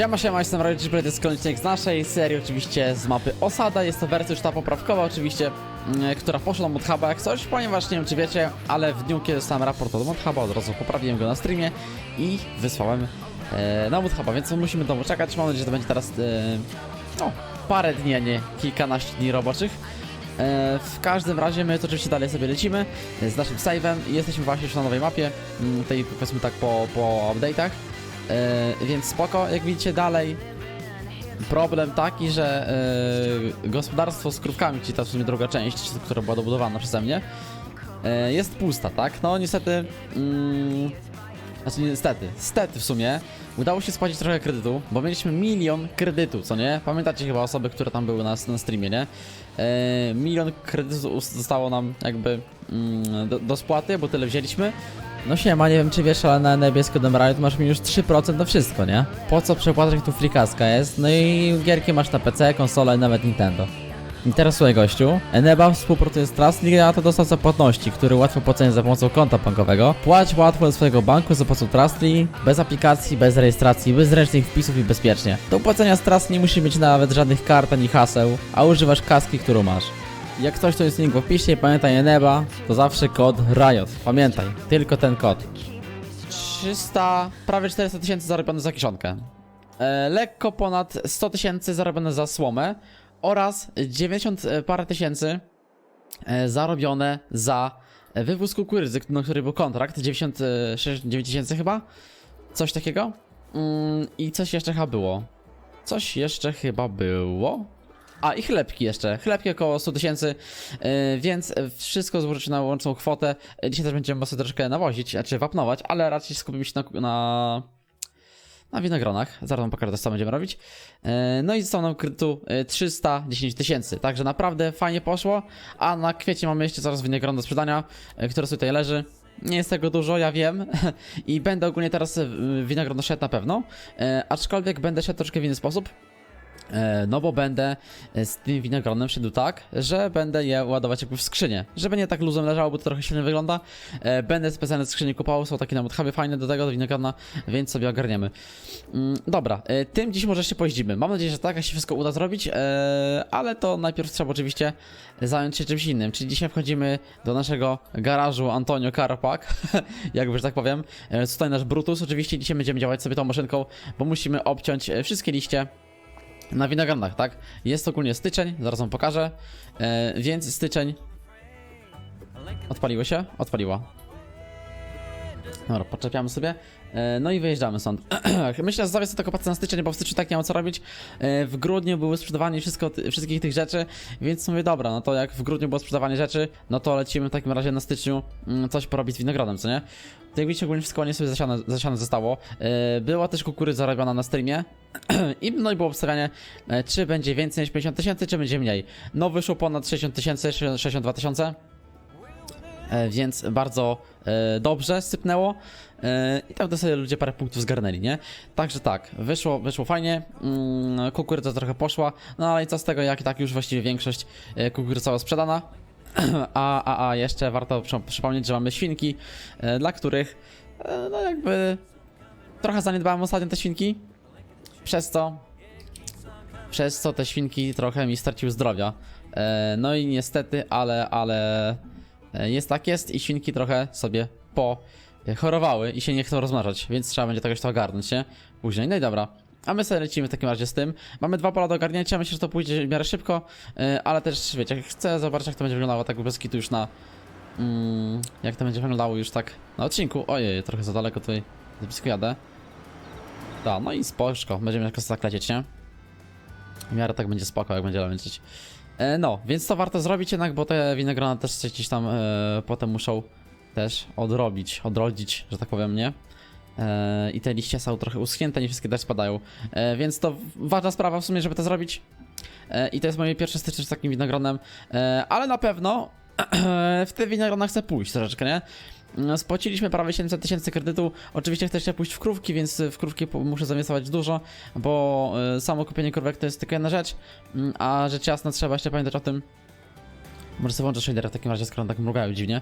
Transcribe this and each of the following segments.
Siema, siema, jestem Blade, to jest kolejny z naszej serii, oczywiście z mapy Osada. Jest to wersja już ta poprawkowa, oczywiście, mm, która poszła do Modhuba jak coś, ponieważ nie wiem czy wiecie, ale w dniu kiedy dostałem raport od Modhuba, od razu poprawiłem go na streamie i wysłałem e, na Modhuba, więc musimy domu czekać. Mam nadzieję, że to będzie teraz e, no, parę dni, a nie kilkanaście dni roboczych. E, W każdym razie my to oczywiście dalej sobie lecimy z naszym save'em i jesteśmy właśnie już na nowej mapie, mm, tej powiedzmy tak po, po update'ach. E, więc spoko, jak widzicie dalej problem taki, że e, gospodarstwo z krówkami, czyli ta w sumie druga część, która była dobudowana przeze mnie, e, jest pusta, tak? No niestety, mm, znaczy niestety, stety w sumie, udało się spłacić trochę kredytu, bo mieliśmy milion kredytu, co nie? Pamiętacie chyba osoby, które tam były na, na streamie, nie? Milion kredytu zostało nam jakby mm, do, do spłaty, bo tyle wzięliśmy. No siema, nie wiem czy wiesz, ale na niebiesko Demerite masz minus 3% na wszystko, nie? Po co przepłacać jak tu frikaska jest? No i gierki masz na PC, konsolę i nawet Nintendo. Interesuje gościu. Eneba współpracuje z Trustly, a to dostawca płatności, który łatwo płacenie za pomocą konta bankowego. Płać łatwo ze swojego banku za pomocą Trustly, bez aplikacji, bez rejestracji, bez ręcznych wpisów i bezpiecznie. Do płacenia z Trustly nie musisz mieć nawet żadnych kart ani haseł, a używasz kaski, którą masz. Jak coś to jest link w opisie, pamiętaj Eneba, to zawsze kod Riot. Pamiętaj, tylko ten kod. 300, prawie 400 tysięcy zarobione za kiszonkę. E, lekko ponad 100 tysięcy zarobione za słomę oraz 90 parę tysięcy e, zarobione za e, wywóz kukurydzy, na który był kontrakt, 96 tysięcy chyba, coś takiego. Mm, I coś jeszcze chyba było. Coś jeszcze chyba było. A i chlebki jeszcze. Chlebki około 100 tysięcy, e, więc wszystko złożyć na łączną kwotę. Dzisiaj też będziemy sobie troszkę nawozić, znaczy wapnować, ale raczej skupimy się na, na, na winogronach. Zaraz wam pokażę, co będziemy robić. E, No i zostało nam kredytu e, 310 tysięcy, także naprawdę fajnie poszło. A na kwiecie mamy jeszcze zaraz winogron do sprzedania, które sobie tutaj leży. Nie jest tego dużo, ja wiem. I będę ogólnie teraz winogron szedł na pewno. Aczkolwiek będę szedł troszkę w inny sposób. E, No bo będę e, z tym winogronem szedł tak, że będę je ładować jakby w skrzynię. Żeby nie tak luzem leżało, bo to trochę silnie wygląda. E, Będę specjalne skrzynie kupował, są takie na Muthabie fajne do tego, do winogrona, więc sobie ogarniemy. Mm, Dobra, tym dziś może się pojeździmy. Mam nadzieję, że tak, jak się wszystko uda zrobić, ale to najpierw trzeba oczywiście zająć się czymś innym. Czyli dzisiaj wchodzimy do naszego garażu Antonio Karpak, jakby, że tak powiem. Tutaj nasz Brutus, oczywiście dzisiaj będziemy działać sobie tą maszynką, bo musimy obciąć wszystkie liście na winogronach, tak? Jest ogólnie styczeń, zaraz wam pokażę. E, więc styczeń. Odpaliło się? Odpaliło. Dobra, podczepiamy sobie. E, no i wyjeżdżamy stąd. Myślę, że zawieszę tylko patrzę na styczeń, bo w styczniu tak nie mam co robić. E, w grudniu były sprzedawanie wszystko, wszystkich tych rzeczy, więc mówię, dobra, no to jak w grudniu było sprzedawanie rzeczy, no to lecimy w takim razie na styczniu mm, coś porobić z winogrodem, co nie? To jak widzicie, ogólnie wszystko ładnie sobie zasiane, zasiane zostało. E, była też kukurydza robiona na streamie. I no i było obstawianie, czy będzie więcej niż 50 tysięcy, czy będzie mniej. No wyszło ponad 60 tysięcy, 62 tysiące. E, Więc bardzo e, dobrze sypnęło e, i tam sobie ludzie parę punktów zgarnęli, nie? Także tak, wyszło, wyszło fajnie, mm, kukurydza trochę poszła, no ale i co z tego, jak i tak już właściwie większość kukurydzy została sprzedana. A, a, a jeszcze warto przy- przypomnieć, że mamy świnki, dla których no jakby trochę zaniedbałem ostatnio te świnki, przez co przez co te świnki trochę mi straciły zdrowia. No i niestety, ale, ale jest tak jest i świnki trochę sobie pochorowały i się nie chcą rozmnażać, więc trzeba będzie jakoś to ogarnąć, nie? Później. No i dobra. A my sobie lecimy w takim razie z tym. Mamy dwa pola do ogarnięcia, myślę, że to pójdzie w miarę szybko, e, ale też, wiecie, chcę zobaczyć, jak to będzie wyglądało tak bez kitu już na... Mm, jak to będzie wyglądało już tak na odcinku. Ojej, trochę za daleko tutaj, za blisko jadę. Da, no i spoczko, będziemy jakoś tak lecieć, nie? W miarę tak będzie spoko, jak będzie lecieć. E, no, więc to warto zrobić jednak, bo te winogrona też gdzieś tam e, potem muszą też odrobić, odrodzić, że tak powiem, nie? E, I te liście są trochę uschnięte, nie wszystkie też spadają. Więc to ważna sprawa w sumie, żeby to zrobić. I to jest moje pierwsze styczność z takim winogronem. Ale na pewno w te winogrona chcę pójść troszeczkę, nie? Mm, Spłaciliśmy prawie 700 tysięcy kredytu. Oczywiście chcę się pójść w krówki, więc w krówki muszę zainwestować dużo, bo e, samo kupienie krówek to jest tylko jedna rzecz, mm, a rzecz jasna trzeba jeszcze pamiętać o tym, Może sobie włączę shadera w takim razie, skoro tak mrugają dziwnie.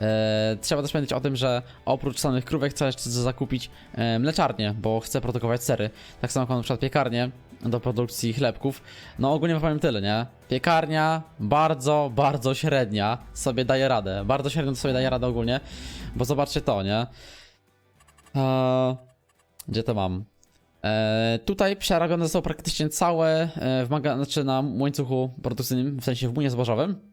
E, trzeba też pamiętać o tym, że oprócz samych krówek chcę jeszcze zakupić e, mleczarnię, bo chcę produkować sery. Tak samo jak na przykład piekarnię do produkcji chlebków. No ogólnie powiem tyle, nie? Piekarnia bardzo, bardzo średnia sobie daje radę. Bardzo średnio sobie daje radę ogólnie, bo zobaczcie to, nie? E, gdzie to mam? E, tutaj przerabione zostało praktycznie całe e, w maga- znaczy na łańcuchu produkcyjnym, w sensie w młynie zbożowym.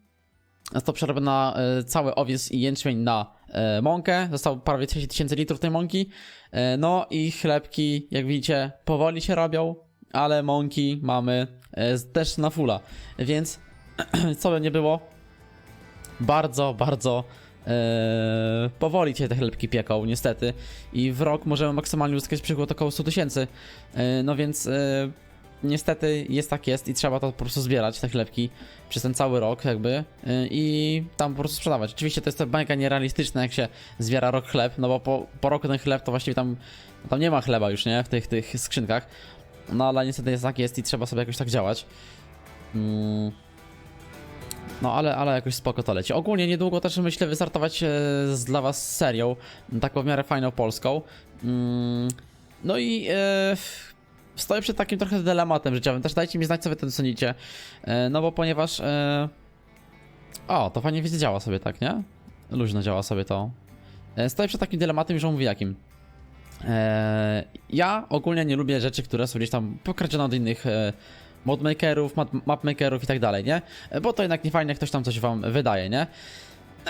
Jest to przerobiona e, cały owiec i jęczmień na e, mąkę. Zostało prawie 30 tysięcy litrów tej mąki. E, no i chlebki, jak widzicie, powoli się robią, ale mąki mamy też na fula. Więc co by nie było, bardzo, bardzo e, powoli się te chlebki pieką, niestety. I w rok możemy maksymalnie uzyskać przychód około 100 tysięcy. E, no więc e, niestety jest tak jest i trzeba to po prostu zbierać, te chlebki, przez ten cały rok jakby y, i tam po prostu sprzedawać. Oczywiście to jest to mega nierealistyczne, jak się zbiera rok chleb, no bo po, po roku ten chleb to właściwie tam, tam nie ma chleba już, nie? W tych, tych skrzynkach. No ale niestety jest tak jest i trzeba sobie jakoś tak działać. Mm. No ale, ale jakoś spoko to leci. Ogólnie niedługo też myślę wystartować e, z, dla was serią, taką w miarę fajną polską. Mm. No i e, stoję przed takim trochę dylematem życiowym. Też dajcie mi znać, co wy tym sądzicie. E, no bo ponieważ. E... O, to fajnie widzę, działa sobie tak, nie? Luźno działa sobie to. E, stoję przed takim dylematem, już mówię jakim. Ja ogólnie nie lubię rzeczy, które są gdzieś tam pokradzione od innych modmakerów, map mapmakerów i tak dalej, nie? Bo to jednak nie fajnie, jak ktoś tam coś wam wydaje, nie?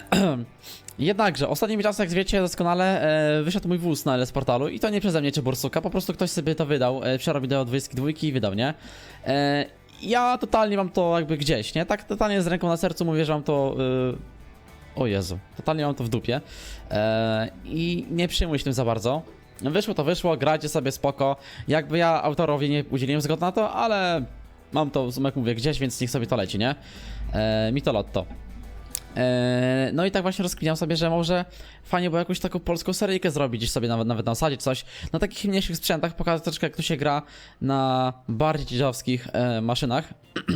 Jednakże, ostatnimi czasy, jak wiecie doskonale, e, wyszedł mój wóz na LS portalu i to nie przeze mnie czy Borsuka, po prostu ktoś sobie to wydał, e, przerobił do 22 i wydał, nie? E, ja totalnie mam to jakby gdzieś, nie? Tak totalnie z ręką na sercu mówię, że mam to... y, O Jezu, totalnie mam to w dupie e, i nie przyjmuję się tym za bardzo. Wyszło to wyszło, grajcie sobie spoko. Jakby ja autorowi nie udzieliłem zgody na to, ale mam to, jak mówię, gdzieś, więc niech sobie to leci, nie? E, mi to lotto. Eee, No i tak właśnie rozkminiam sobie, że może fajnie było jakąś taką polską seryjkę zrobić, gdzieś sobie nawet, nawet na osadzie coś, na takich mniejszych sprzętach, pokazać troszkę jak to się gra na bardziej dziedzowskich e, maszynach.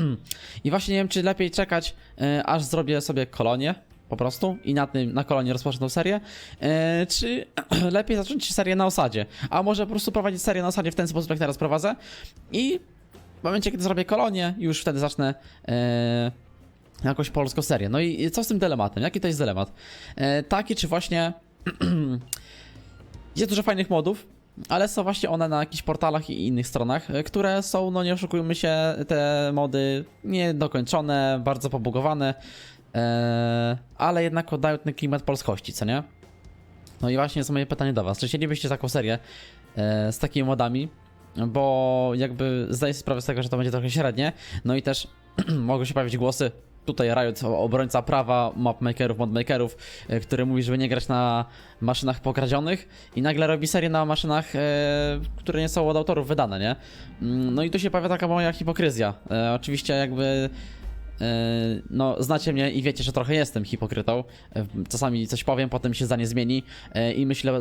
I właśnie nie wiem, czy lepiej czekać, e, aż zrobię sobie kolonię po prostu i na tym, na kolonie rozpocznę tą serię, e, czy lepiej zacząć serię na osadzie, a może po prostu prowadzić serię na osadzie w ten sposób, jak teraz prowadzę. I w momencie, kiedy zrobię kolonię, już wtedy zacznę e, jakąś polską serię. No i co z tym dylematem? Jaki to jest dylemat? E, taki, czy właśnie jest dużo fajnych modów, ale są właśnie one na jakichś portalach i innych stronach, e, które są, no nie oszukujmy się, te mody niedokończone, bardzo pobugowane, e, ale jednak oddają ten klimat polskości, co nie? No i właśnie jest moje pytanie do was. Czy chcielibyście taką serię e, z takimi modami? Bo jakby zdaję sobie sprawę z tego, że to będzie trochę średnie. No i też mogą się pojawić głosy. Tutaj Riot, obrońca prawa, mapmakerów, modmakerów, e, który mówi, żeby nie grać na maszynach pokradzionych i nagle robi serię na maszynach, e, które nie są od autorów wydane, nie? Mm, No i tu się pojawia taka moja hipokryzja. E, oczywiście jakby no, znacie mnie i wiecie, że trochę jestem hipokrytą. Czasami coś powiem, potem się zdanie zmieni e, i myślę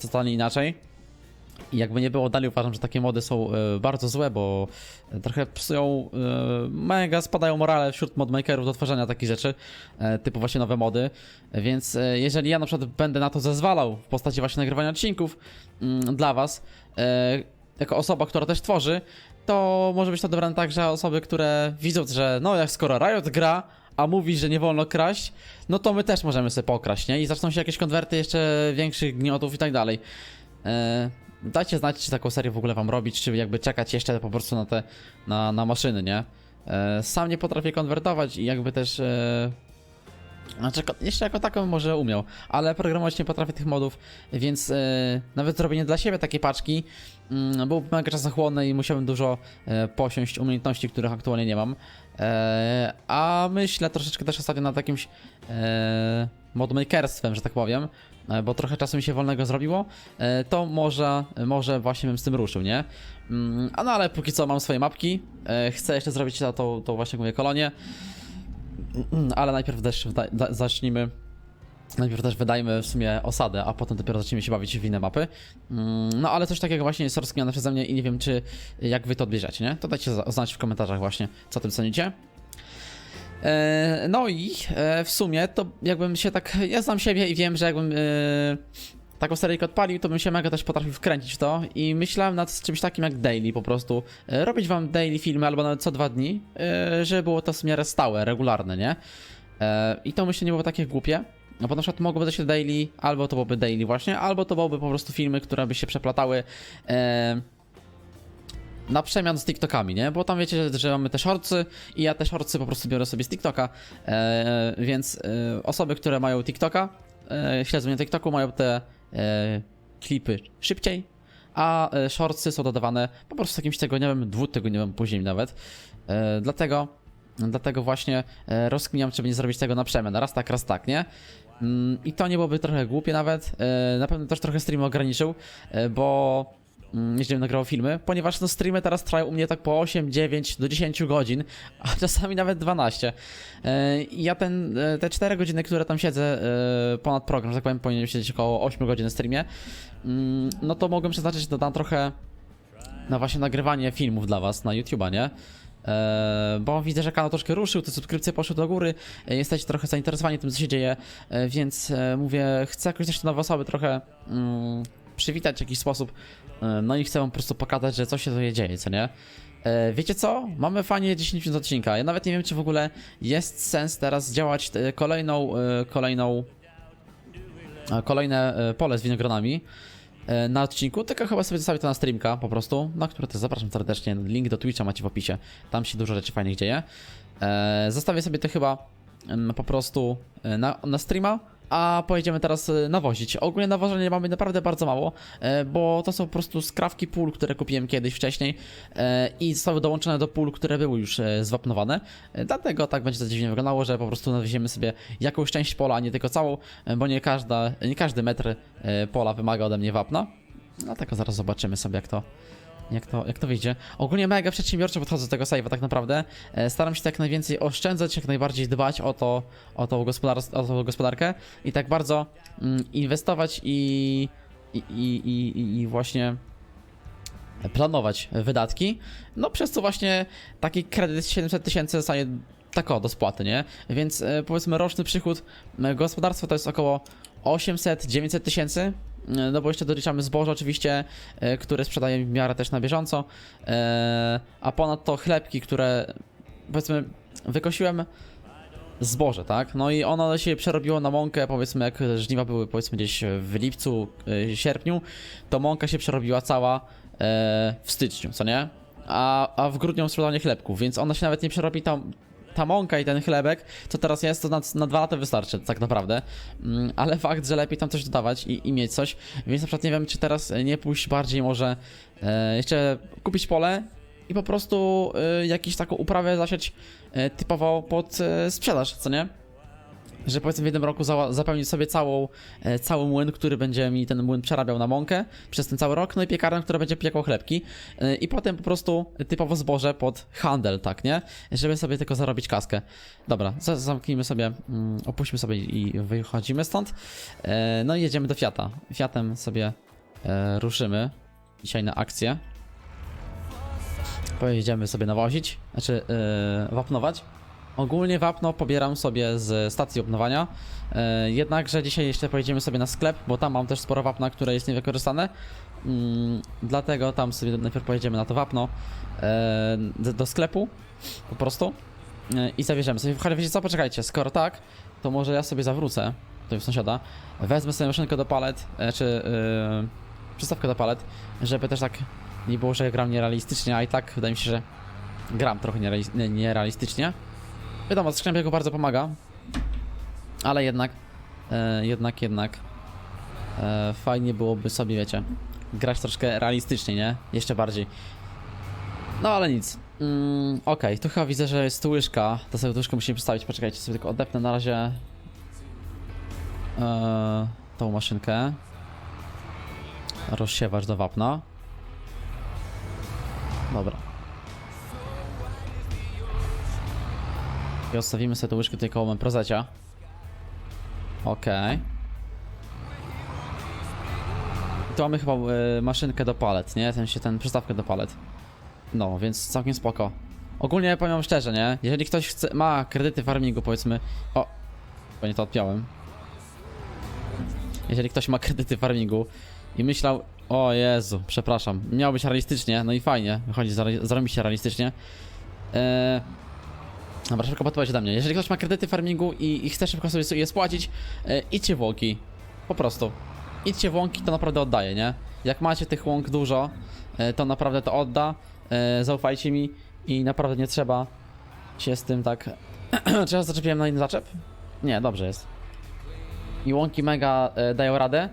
totalnie inaczej. I jakby nie było, dalej uważam, że takie mody są e, bardzo złe, bo e, trochę psują, e, mega spadają morale wśród modmakerów do tworzenia takich rzeczy, e, typu właśnie nowe mody. Więc jeżeli ja na przykład będę na to zezwalał w postaci właśnie nagrywania odcinków mm, dla was, jako osoba, która też tworzy, to może być to dobrane tak, że osoby, które widzą, że no jak skoro Riot gra, a mówi, że nie wolno kraść, no to my też możemy sobie pokraść, nie? I zaczną się jakieś konwerty jeszcze większych gniotów i tak dalej. E, dajcie znać, czy taką serię w ogóle wam robić, czy jakby czekać jeszcze po prostu na te, na, na maszyny, nie? E, sam nie potrafię konwertować i jakby też... E, znaczy, jeszcze jako taką może umiał, ale programować nie potrafię tych modów, więc e, nawet zrobienie dla siebie takiej paczki mm, byłoby mega czasochłonne i musiałbym dużo e, posiąść umiejętności, których aktualnie nie mam. E, a myślę troszeczkę też ostatnio nad jakimś e, modmakerstwem, że tak powiem, e, bo trochę czasu mi się wolnego zrobiło, to może, może właśnie bym z tym ruszył, nie? Mm, A no ale póki co mam swoje mapki, chcę jeszcze zrobić tą, tą, właśnie mówię kolonię, Mm, ale najpierw też zacznijmy. Najpierw też wydajmy w sumie osadę, a potem dopiero zaczniemy się bawić w inne mapy. Mm, No ale coś takiego właśnie jest rozkminiane przeze mnie i nie wiem, czy jak wy to odbierzecie, nie? To dajcie znać w komentarzach właśnie, co tym sądzicie. E, no i e, w sumie to jakbym się tak. Ja znam siebie i wiem, że jakbym e, taką seryjkę odpalił, to bym się mega też potrafił wkręcić w to. I myślałem nad czymś takim jak daily po prostu. Robić wam daily filmy albo nawet co dwa dni, żeby było to w miarę stałe, regularne, nie? I to myślę nie było takie głupie. No bo na przykład mogłoby to się daily, albo to byłoby daily właśnie, albo to byłoby po prostu filmy, które by się przeplatały. E, na przemian z TikTokami, nie? Bo tam wiecie, że, że mamy te shortsy i ja te shortsy po prostu biorę sobie z TikToka, e, więc e, osoby, które mają TikToka, e, śledzą mnie TikToku, mają te e, klipy szybciej, a e, shortsy są dodawane po prostu jakimś tygodniowym, dwutygodniowym później nawet. E, dlatego, dlatego właśnie e, rozkminiam, czy nie zrobić tego na przemian, raz tak, raz tak, nie? Mm, I to nie byłoby trochę głupie nawet. E, Na pewno też trochę stream ograniczył, e, bo mm, jeśli bym filmy, ponieważ no streamy teraz trwają u mnie tak po 8, 9 do 10 godzin, a czasami nawet 12. E, I ja ten, te 4 godziny, które tam siedzę ponad program, że tak powiem, powinienem siedzieć około 8 godzin na streamie, mm, no to mogłem przeznaczyć na trochę na właśnie nagrywanie filmów dla was na YouTube'a, nie? E, bo widzę, że kanał troszkę ruszył, te subskrypcje poszły do góry, e, jesteście trochę zainteresowani tym, co się dzieje, e, więc mówię, chcę jakoś też te nowe osoby trochę mm, przywitać w jakiś sposób, no i chcę wam po prostu pokazać, że coś się tutaj dzieje, co nie? Wiecie co? Mamy fajnie 10 minut odcinka. Ja nawet nie wiem, czy w ogóle jest sens teraz działać kolejną, kolejną, kolejne pole z winogronami na odcinku, tylko chyba sobie zostawię to na streamka po prostu, na które też zapraszam serdecznie. Link do Twitcha macie w opisie. Tam się dużo rzeczy fajnych dzieje. E, Zostawię sobie to chyba po prostu e, na, na streama. A pojedziemy teraz e, nawozić. Ogólnie nawożenia mamy naprawdę bardzo mało, e, bo to są po prostu skrawki pól, które kupiłem kiedyś wcześniej e, i zostały dołączone do pól, które były już e, zwapnowane. Dlatego tak będzie to dziwnie wyglądało, że po prostu nawieziemy sobie jakąś część pola, a nie tylko całą, bo nie, każda, nie każdy metr pola wymaga ode mnie wapna. Dlatego zaraz zobaczymy sobie jak to, jak to, jak to wyjdzie. Ogólnie mega przedsiębiorczo podchodzę do tego save'a tak naprawdę. E, Staram się tak najwięcej oszczędzać, jak najbardziej dbać o to, o tą, gospodar- o tą gospodarkę i tak bardzo mm, inwestować i, i, i, i, i właśnie planować wydatki. No przez co właśnie taki kredyt 700 tysięcy zostaje tak o, do spłaty, nie? Więc e, powiedzmy roczny przychód e, gospodarstwa to jest około 800-900 tysięcy. E, No bo jeszcze doliczamy zboże oczywiście, e, które sprzedaję w miarę też na bieżąco. E, A ponadto chlebki, które powiedzmy wykosiłem zboże, tak? No i ono się przerobiło na mąkę, powiedzmy jak żniwa były powiedzmy gdzieś w lipcu, sierpniu, to mąka się przerobiła cała w styczniu, co nie? A, a w grudniu sprzedanie chlebków, więc ona się nawet nie przerobi tam ta mąka i ten chlebek, co teraz jest, to na, na dwa lata wystarczy, tak naprawdę. Mm, ale fakt, że lepiej tam coś dodawać i, i mieć coś, więc na przykład nie wiem, czy teraz nie pójść bardziej może e, jeszcze kupić pole i po prostu e, jakąś taką uprawę zasiać e, typowo pod e, sprzedaż, co nie? Że powiedzmy w jednym roku za, zapełnić sobie całą, e, cały młyn, który będzie mi ten młyn przerabiał na mąkę przez ten cały rok, no i piekarnię, która będzie piekła chlebki e, i potem po prostu typowo zboże pod handel, tak, nie? Żeby sobie tylko zarobić kaskę. Dobra, za- zamknijmy sobie, mm, opuśćmy sobie i wychodzimy stąd. E, no i jedziemy do Fiata. Fiatem sobie e, ruszymy dzisiaj na akcję. Pojedziemy sobie nawozić, znaczy yy, wapnować. Ogólnie wapno pobieram sobie z stacji wapnowania. Yy, jednakże dzisiaj jeszcze pojedziemy sobie na sklep, bo tam mam też sporo wapna, które jest niewykorzystane. Mm, dlatego tam sobie najpierw pojedziemy na to wapno yy, do, do sklepu po prostu yy, i zabierzemy sobie. Ale wiecie co, poczekajcie, skoro tak, to może ja sobie zawrócę w sąsiada, wezmę sobie maszynkę do palet, czy yy, przystawkę do palet, żeby też tak nie było, że gram nierealistycznie, a i tak wydaje mi się, że gram trochę niereali- nie- nierealistycznie. Wiadomo, skrzynka jego bardzo pomaga, ale jednak, e, jednak, jednak e, fajnie byłoby sobie, wiecie, grać troszkę realistycznie, nie? Jeszcze bardziej. No ale nic. Mm, Okej, tu chyba widzę, że jest tu łyżka. To sobie tu łyżkę musimy przedstawić. Poczekajcie, sobie tylko odepnę na razie e, tą maszynkę. Rozsiewacz do wapna. I odstawimy sobie tę łyżkę tutaj koło prozecia. Okej. Tu mamy chyba y, maszynkę do palet, nie? Ten się ten przystawkę do palet. No, więc całkiem spoko. Ogólnie powiem szczerze, nie? Jeżeli ktoś chce, ma kredyty farmingu, powiedzmy... O! Bo nie to odpiąłem. Jeżeli ktoś ma kredyty farmingu i myślał, o Jezu, przepraszam, miał być realistycznie, no i fajnie, wychodzi, zaro- zarobi się realistycznie. Eee, dobra, szybko podpowiedź ode mnie. Jeżeli ktoś ma kredyty farmingu i, i chce szybko sobie je spłacić, e, idźcie w łąki. Po prostu. Idźcie w łąki, to naprawdę oddaje, nie? Jak macie tych łąk dużo, e, to naprawdę to odda. E, zaufajcie mi i naprawdę nie trzeba się z tym tak... Czy ja zaczepiłem na inny zaczep? Nie, dobrze jest. I łąki mega dają radę,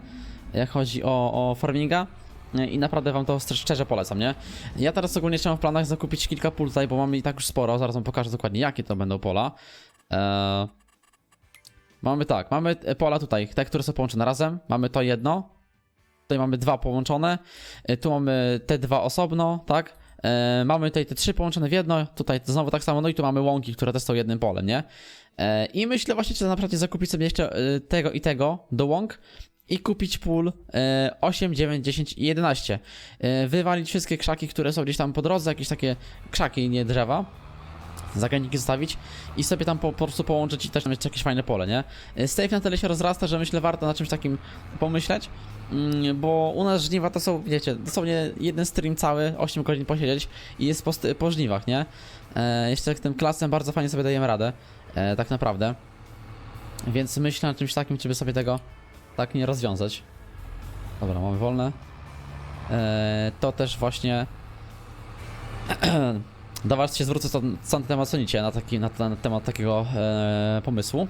jak chodzi o, o farminga. I naprawdę wam to szczerze- polecam, nie? Ja teraz ogólnie trzymam w planach zakupić kilka pól tutaj, bo mamy i tak już sporo. Zaraz wam pokażę dokładnie, jakie to będą pola. Eee, mamy tak, mamy e, pola tutaj, te, które są połączone razem. Mamy to jedno. Tutaj mamy dwa połączone. E, Tu mamy te dwa osobno, tak? E, mamy tutaj te trzy połączone w jedno. Tutaj znowu tak samo. No i tu mamy łąki, które też są jednym polem, nie? E, I myślę właśnie, czy naprawdę zakupić sobie jeszcze tego i tego do łąk i kupić pól e, 8, 9, 10 i 11. E, Wywalić wszystkie krzaki, które są gdzieś tam po drodze, jakieś takie krzaki, nie drzewa. Zagajniki zostawić i sobie tam po, po prostu połączyć i też tam jeszcze jakieś fajne pole, nie? E, Safe na tyle się rozrasta, że myślę warto na czymś takim pomyśleć, mm, bo u nas żniwa to są, wiecie, dosłownie jeden stream cały, 8 godzin posiedzieć i jest po, po żniwach, nie? E, jeszcze tym klasem bardzo fajnie sobie dajemy radę, tak naprawdę. Więc myślę nad czymś takim, czy by sobie tego tak nie rozwiązać. Dobra, mamy wolne. E, to też właśnie. Do was się zwrócę, na temat sonicie, na, taki, na, na temat takiego e, pomysłu.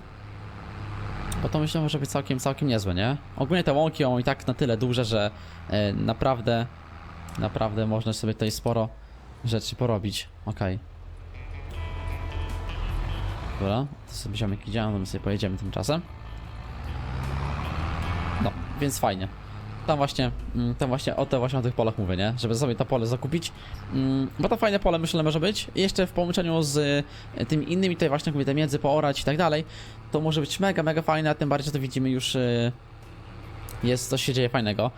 Bo to myślę, może być całkiem, całkiem niezłe, nie? Ogólnie te łąki są i tak na tyle duże, że e, naprawdę, naprawdę można sobie tutaj sporo rzeczy porobić. Okej. Dobra, to sobie ziomek idzie, a my sobie pojedziemy tymczasem. Więc fajnie. Tam właśnie, mm, tam właśnie o, te, właśnie o tych polach mówię, nie? Żeby sobie to pole zakupić. Mm, Bo to fajne pole myślę może być. I jeszcze w połączeniu z y, tymi innymi tutaj właśnie mówię, te między poorać i tak dalej, to może być mega, mega fajne, a tym bardziej, że to widzimy już y, jest, coś się dzieje fajnego.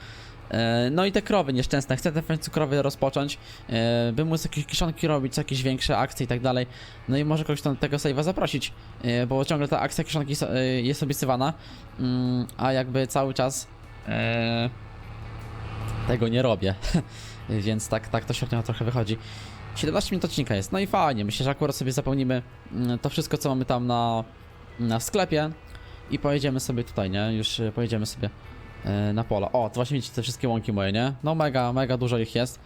E, No i te krowy nieszczęsne, chcę te w końcu krowy rozpocząć, e, by móc jakieś kiszonki robić, jakieś większe akcje i tak dalej. No i może kogoś tam tego save'a zaprosić, e, bo ciągle ta akcja kiszonki e, jest obiecywana, mm, a jakby cały czas e, tego nie robię. Więc tak, tak to średnio trochę wychodzi. 17 minut odcinka jest, no i fajnie, myślę, że akurat sobie zapełnimy mm, to wszystko, co mamy tam na, na sklepie i pojedziemy sobie tutaj, nie? Już e, pojedziemy sobie e, na pola. O, to właśnie widzicie te wszystkie łąki moje, nie? No mega, mega dużo ich jest.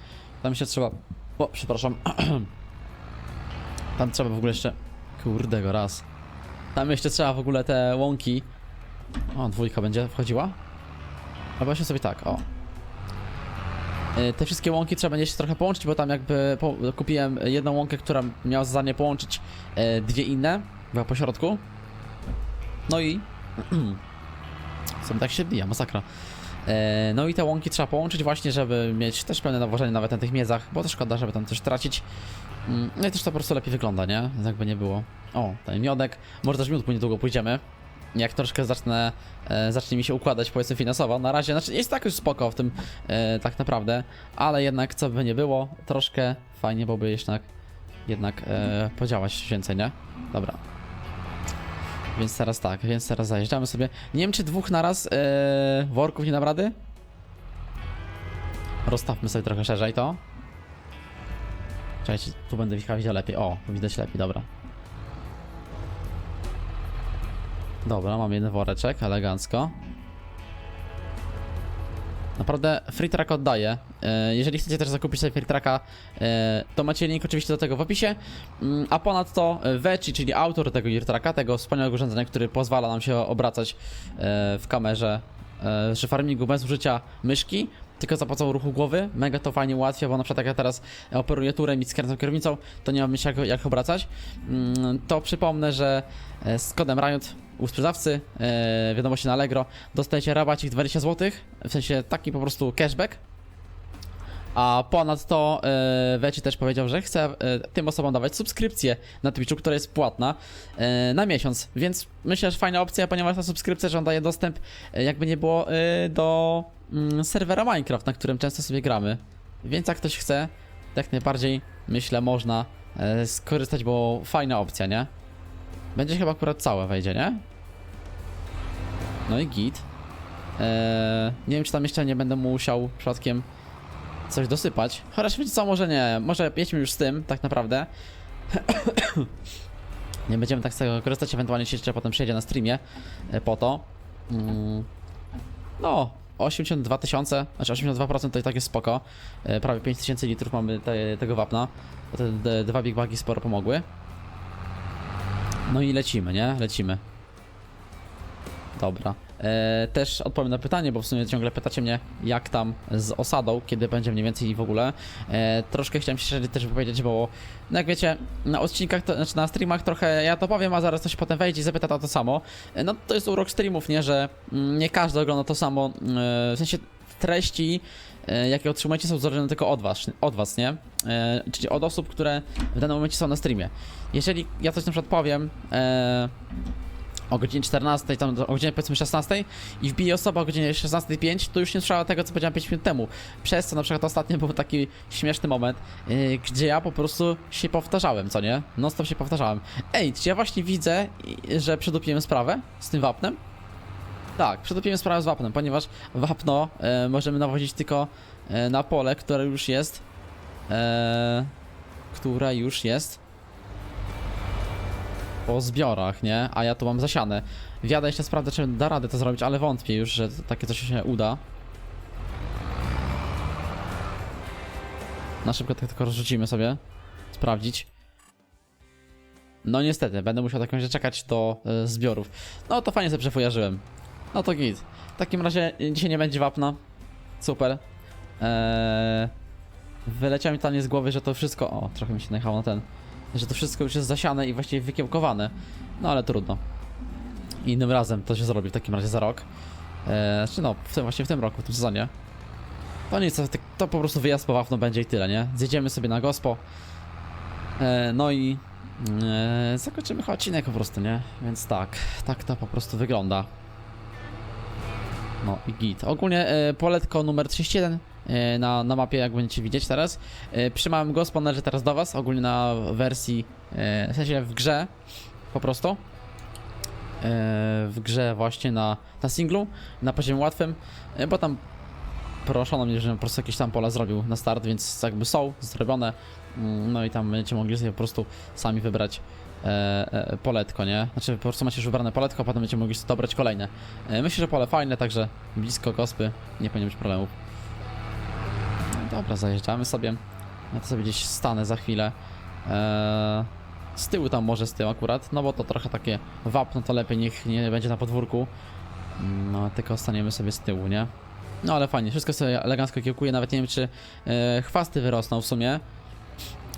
Tam się trzeba... O, przepraszam. Tam trzeba w ogóle jeszcze... Kurde go raz. Tam jeszcze trzeba w ogóle te łąki... O, dwójka będzie wchodziła? A właśnie sobie tak, o. E, Te wszystkie łąki trzeba będzie się trochę połączyć, bo tam jakby po, kupiłem jedną łąkę, która miała za zadanie połączyć e, dwie inne, była po środku. No i... Sobie tak się bija, masakra. E, no i te łąki trzeba połączyć właśnie, żeby mieć też pełne nawożenie nawet na tych miedzach, bo to szkoda, żeby tam coś tracić. Mm, No i też to po prostu lepiej wygląda, nie? Jakby nie było. O, ten miodek. Może też miód, bo niedługo pójdziemy. Jak troszkę zacznę, e, zacznie mi się układać powiedzmy finansowo. Na razie, znaczy jest tak już spoko w tym e, tak naprawdę, ale jednak co by nie było, troszkę fajnie byłoby jednak, jednak e, podziałać więcej, nie? Dobra. Więc teraz tak, więc teraz zajeżdżamy sobie. Nie wiem, czy dwóch naraz e, worków nie dam? Rozstawmy sobie trochę szerzej to. Czekajcie, tu będę widział lepiej. O, widać lepiej, dobra. Dobra, mam jeden woreczek, elegancko. Naprawdę free track oddaję. E, Jeżeli chcecie też zakupić sobie free tracka, e, to macie link oczywiście do tego w opisie. Mm, A ponadto e, Veci, czyli autor tego free tracka, tego wspaniałego urządzenia, który pozwala nam się obracać w kamerze przy farmingu bez użycia myszki, tylko za pomocą ruchu głowy. Mega to fajnie ułatwia, bo na przykład jak ja teraz operuję turem i skręcam kierownicą, to nie mam myśli jak, jak obracać. Mm, To przypomnę, że e, z kodem Riot u sprzedawcy, e, wiadomości na Allegro, dostajecie rabacik 20 zł, w sensie taki po prostu cashback. A ponadto e, Weci też powiedział, że chce e, tym osobom dawać subskrypcję na Twitchu, która jest płatna e, na miesiąc. Więc myślę, że fajna opcja, ponieważ ta subskrypcja, że on daje dostęp, e, jakby nie było, e, do mm, serwera Minecraft, na którym często sobie gramy. Więc jak ktoś chce, jak najbardziej myślę, można e, skorzystać, bo fajna opcja, nie? Będzie chyba akurat całe wejdzie, nie? No i git. Eee, nie wiem, czy tam jeszcze nie będę musiał przypadkiem coś dosypać. Chociaż wiecie co, może nie. Może jedźmy już z tym, tak naprawdę. nie będziemy tak z tego korzystać, ewentualnie się jeszcze potem przejdzie na streamie e, po to. Mm. No, 82 tysiące, znaczy 82% to i tak jest spoko. E, prawie 5000 litrów mamy te, tego wapna. Te dwa big bagi sporo pomogły. No i lecimy, nie? Lecimy. Dobra. E, też odpowiem na pytanie, bo w sumie ciągle pytacie mnie, jak tam z osadą, kiedy będzie mniej więcej w ogóle. E, troszkę chciałem się szczerze też wypowiedzieć, bo no jak wiecie, na odcinkach, to, znaczy na streamach trochę ja to powiem, a zaraz ktoś potem wejdzie i zapyta to, to samo. E, no to jest urok streamów, nie, że mm, nie każdy ogląda to samo, e, w sensie treści, e, jakie otrzymujecie są zależne tylko od was, od was, nie? E, czyli od osób, które w danym momencie są na streamie. Jeżeli ja coś na przykład powiem, e, o godzinie 14, tam o godzinie powiedzmy 16 i wbije osoba o godzinie 16.05, to już nie słyszała tego, co powiedziałem 5 minut temu. Przez co na przykład ostatnio był taki śmieszny moment, yy, gdzie ja po prostu się powtarzałem, co nie? Non stop się powtarzałem. Ej, czy ja właśnie widzę, że przedupiłem sprawę z tym wapnem? Tak, przedupiłem sprawę z wapnem, ponieważ wapno e, możemy nawozić tylko e, na pole, które już jest e, które już jest po zbiorach, nie? A ja tu mam zasiane. Wjadę jeszcze sprawdzę, czy da radę to zrobić, ale wątpię już, że takie coś się uda. Na szybko tak tylko rozrzucimy sobie. Sprawdzić. No niestety, będę musiał tak będzie czekać do y, zbiorów. No to fajnie sobie przefujarzyłem. No to git. W takim razie y, dzisiaj nie będzie wapna. Super. Eee, wyleciało mi totalnie z głowy, że to wszystko... O, trochę mi się najechało na ten że to wszystko już jest zasiane i właściwie wykiełkowane. No ale trudno. Innym razem to się zrobi w takim razie za rok. Eee, znaczy no, w tym, właśnie w tym roku, w tym sezonie. To nic, to, to po prostu wyjazd po wafno będzie i tyle, nie? Zjedziemy sobie na gospo. Eee, no i eee, zakończymy chyba odcinek po prostu, nie? Więc tak, tak to po prostu wygląda. No i git. Ogólnie e, poletko numer 31 e, na, na mapie, jak będziecie widzieć teraz. E, przy małym gospo należy teraz do was, ogólnie na wersji, e, w sensie w grze po prostu. E, w grze właśnie na, na singlu, na poziomie łatwym, e, bo tam proszono mnie, żebym po prostu jakieś tam pola zrobił na start, więc jakby są zrobione. Mm, No i tam będziecie mogli sobie po prostu sami wybrać e, e, poletko, nie? Znaczy po prostu macie już wybrane poletko, a potem będziecie mogli sobie dobrać kolejne. E, myślę, że pole fajne, także blisko gospy, nie powinno być problemów. Dobra, zajeżdżamy sobie. Ja to sobie gdzieś stanę za chwilę. Eee, z tyłu tam może z tyłu akurat, no bo to trochę takie wapno, to lepiej niech nie będzie na podwórku. No, tylko staniemy sobie z tyłu, nie? No ale fajnie, wszystko sobie elegancko kiełkuje, nawet nie wiem czy e, chwasty wyrosną w sumie,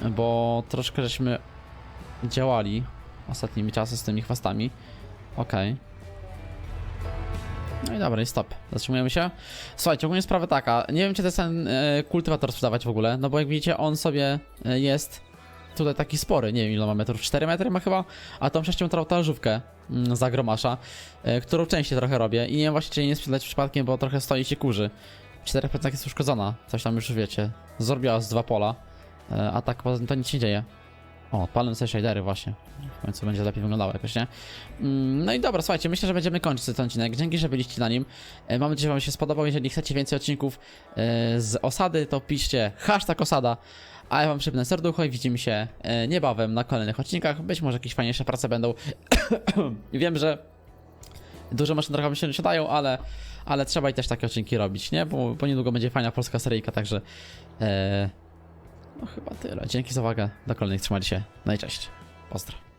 bo troszkę żeśmy działali ostatnimi czasy z tymi chwastami. Okej. No i dobra, i stop. Zatrzymujemy się. Słuchajcie, ogólnie sprawa taka. Nie wiem, czy to jest ten e, kultywator sprzedawać w ogóle, no bo jak widzicie, on sobie e, jest tutaj taki spory. Nie wiem, ile ma metrów. 4 metry ma chyba, a tą 6 metrową talerzówkę mm, za gromasza, e, którą częściej trochę robię. I nie wiem właśnie, czy nie sprzedać przypadkiem, bo trochę stoi się kurzy. 4% jest uszkodzona. Coś tam już wiecie. Zrobiła z dwa pola, a tak to nic się dzieje. O, odpalę sobie shadery właśnie. W końcu będzie lepiej wyglądało jakoś, nie? Mm, No i dobra, słuchajcie, myślę, że będziemy kończyć ten odcinek. Dzięki, że byliście na nim. E, Mam nadzieję, że wam się spodobał. Jeżeli chcecie więcej odcinków e, z osady, to piszcie hashtag osada. A ja wam przypnę serducho i widzimy się e, niebawem na kolejnych odcinkach. Być może jakieś fajniejsze prace będą. Wiem, że dużo maszyn trochę się siadają, ale, ale trzeba i też takie odcinki robić, nie? Bo, bo niedługo będzie fajna polska seryjka, także e, no chyba tyle. Dzięki za uwagę. Do kolejnych trzymajcie się. No i cześć. Pozdro.